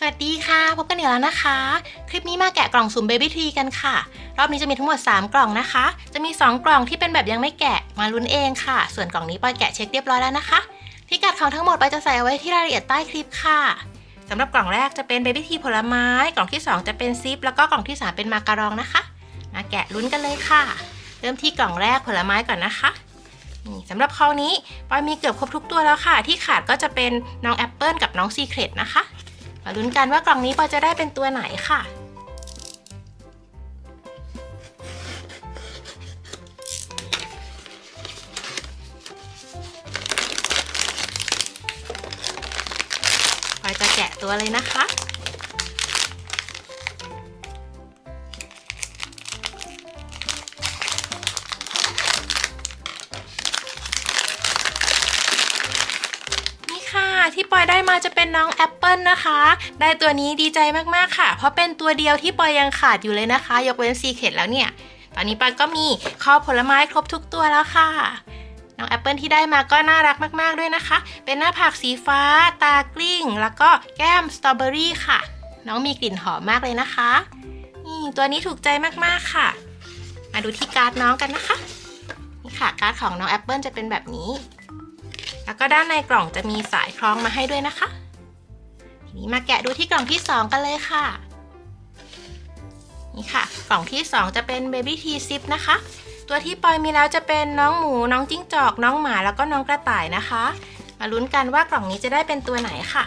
สวัสดีค่ะ พบกันอีกแล้วนะคะ คลิปนี้มาแกะกล่องสุ่ม Baby Tree กันค่ะ รอบนี้จะมีทั้งหมด 3 กล่องนะคะ จะมี 2 กล่องที่เป็นแบบยังไม่แกะมาลุ้นเองค่ะ ส่วนกล่องนี้ปอยแกะเช็คเรียบร้อยแล้วนะคะ พิกัดของทั้งหมดปอยจะใส่เอาไว้ที่รายละเอียดใต้คลิปค่ะสำหรับกล่องแรกจะเป็น Baby Tree ผลไม้ กล่องที่ 2 จะเป็นซิปแล้วก็กล่องที่ 3 เป็นมาการองนะคะมาแกะลุ้นกันเลยค่ะ เริ่มที่กล่องแรกผลไม้ก่อนนะคะนี่สำหรับคราวนี้ปอยมีเกือบครบทุกตัวแล้วค่ะ ที่ขาดก็จะเป็นน้องแอปเปิลกับน้องซีเครตนะคะ มาลุ้นกันว่ากล่องนี้ปอจะได้เป็นตัวไหนค่ะ ปอจะแกะตัวเลยนะคะ ที่ปอยได้มาจะเป็นน้องแอปเปิลนะคะ ได้ตัวนี้ดีใจมากๆค่ะ เพราะเป็นตัวเดียวที่ปอยยังขาดอยู่เลยนะคะ ยกเว้นซีเคดแล้วเนี่ย ตอนนี้ปอยก็มีข้อผลไม้ครบทุกตัวแล้วค่ะ น้องแอปเปิลที่ได้มาก็น่ารักมากๆด้วยนะคะ เป็นหน้าผากสีฟ้า ตากลิ้ง แล้วก็แก้มสตรอเบอรี่ค่ะ น้องมีกลิ่นหอมมากเลยนะคะนี่ตัวนี้ถูกใจมากๆค่ะ มาดูที่การ์ดน้องกันนะคะ นี่ค่ะการ์ดของน้องแอปเปิลจะเป็นแบบนี้ แล้วก็ด้านในกล่องจะมีสายคล้องมาให้ด้วยนะคะ ทีนี้มาแกะดูที่กล่องที่ 2 กันเลยค่ะ นี่ค่ะ กล่องที่ 2 จะเป็น Baby T Zip นะคะ ตัวที่ปอยมีแล้วจะเป็นน้องหมู น้องจิ้งจอก น้องหมา แล้วก็น้องกระต่ายนะคะ มาลุ้นกันว่ากล่องนี้จะได้เป็นตัวไหนค่ะ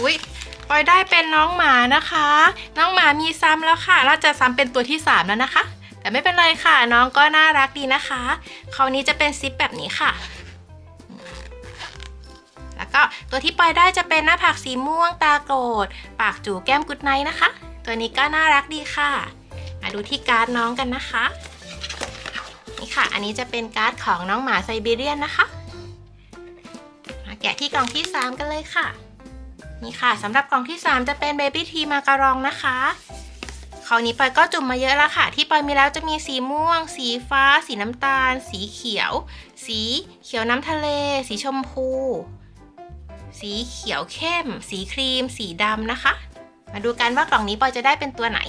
อุ๊ยปอยได้เป็นน้องหมานะคะ น้องหมามีซ้ำแล้วค่ะน่าจะซ้ำเป็นตัวที่ 3 แล้วนะคะ แต่ไม่เป็นไรค่ะ น้องก็น่ารักดีนะคะ คราวนี้จะเป็นซิปแบบนี้ค่ะ แล้วก็ตัวที่ปอยได้จะเป็นหน้าผากสีม่วงตาโกรธปากจูแก้มกุดไนท์นะคะ ตัวนี้ก็น่ารักดีค่ะ มาดูที่การ์ดน้องกันนะคะ นี่ค่ะ อันนี้จะเป็นการ์ดของน้องหมาไซบีเรียนนะคะ มาแกะที่กล่องที่ 3 กันเลยค่ะ นี่ค่ะสำหรับกล่องที่ 3 จะเป็น Baby ้ทีมาการองนะคะคราวนี้ปอยก็จุ่มมาเยอะแล้วค่ะ ที่ปอยมีแล้วจะมีสีม่วง สีฟ้า สีน้ำตาล สีเขียว สีเขียวน้ำทะเล สีชมพู สีเขียวเข้ม สีครีม สีดำนะคะ มาดูกันว่ากล่องนี้ปอยจะได้เป็นตัวไหน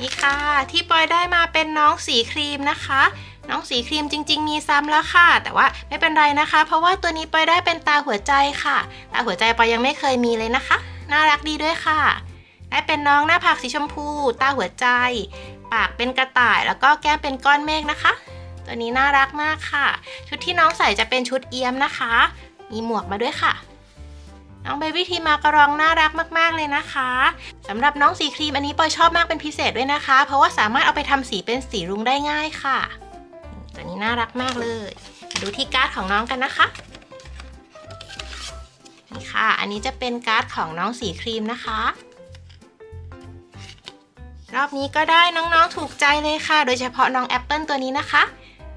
นี่ค่ะ ที่ปอยได้มาเป็นน้องสีครีมนะคะ น้องสีครีมจริง ๆ มีซ้ำแล้วค่ะ แต่ว่าไม่เป็นไรนะคะ เพราะว่าตัวนี้ปอยได้เป็นตาหัวใจค่ะ ตาหัวใจปอยยังไม่เคยมีเลยนะคะ น่ารักดีด้วยค่ะ ได้เป็นน้องหน้าผากสีชมพู ตาหัวใจ ปากเป็นกระต่ายแล้วก็แก้มเป็นก้อนเมฆนะคะ ตัวนี้น่ารักมากค่ะ ชุดที่น้องใส่จะเป็นชุดเอี้ยมนะคะ มีหมวกมาด้วยค่ะ น้องเบบี้ทีมากระรองน่ารักมาก ๆ เลยนะคะสำหรับน้องสีครีมอันนี้ปอยชอบมากเป็นพิเศษด้วยนะคะ เพราะว่าสามารถเอาไปทำสีเป็นสีรุ้งได้ง่ายค่ะ ตัวนี้น่ารักมากเลย ดูที่การ์ดของน้องกันนะคะนี่ค่ะ อันนี้จะเป็นการ์ดของน้องสีครีมนะคะรอบนี้ก็ได้น้องๆถูกใจเลยค่ะ โดยเฉพาะน้องแอปเปิลตัวนี้นะคะ